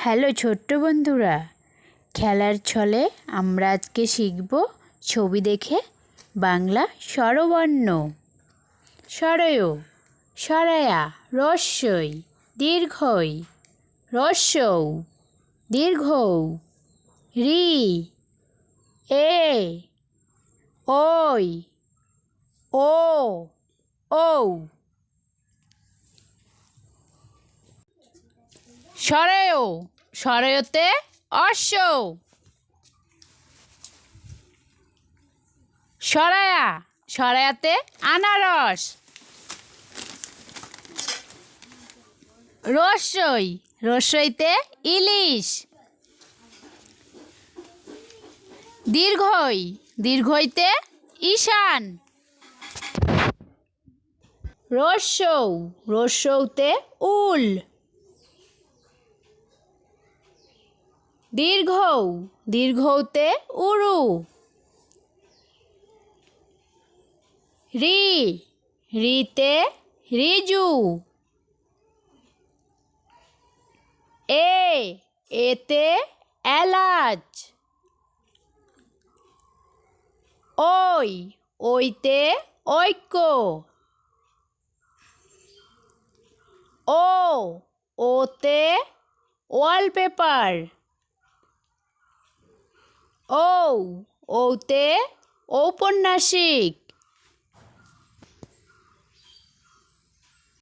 Hello ছোট্ট বন্ধুরা, খেলার ছলে আমরা আজকে শিখব ছবি দেখে বাংলা স্বরবর্ণ। স্বরয় সরায়া রস্যই, দীর্ঘই রস্যৌ দীর্ঘ রি, এ ওই ও, ঔ। সরয় সরয়তে অশ্ব সরায়া, সরায়াতে আনারস। রসই, রসইতে ইলিশ। দীর্ঘই, দীর্ঘইতে ঈশান। রস্যৌ রস্যৌতে উল। দীর্ঘ, দীর্ঘতে উরু। রি, রিতে রিজু। এ, এতে এলাচ। ওই, ওইতে ঐক্য। ও, ওতে ওয়ালপেপার। ঔ ঔতে ঔপন্যাসিক।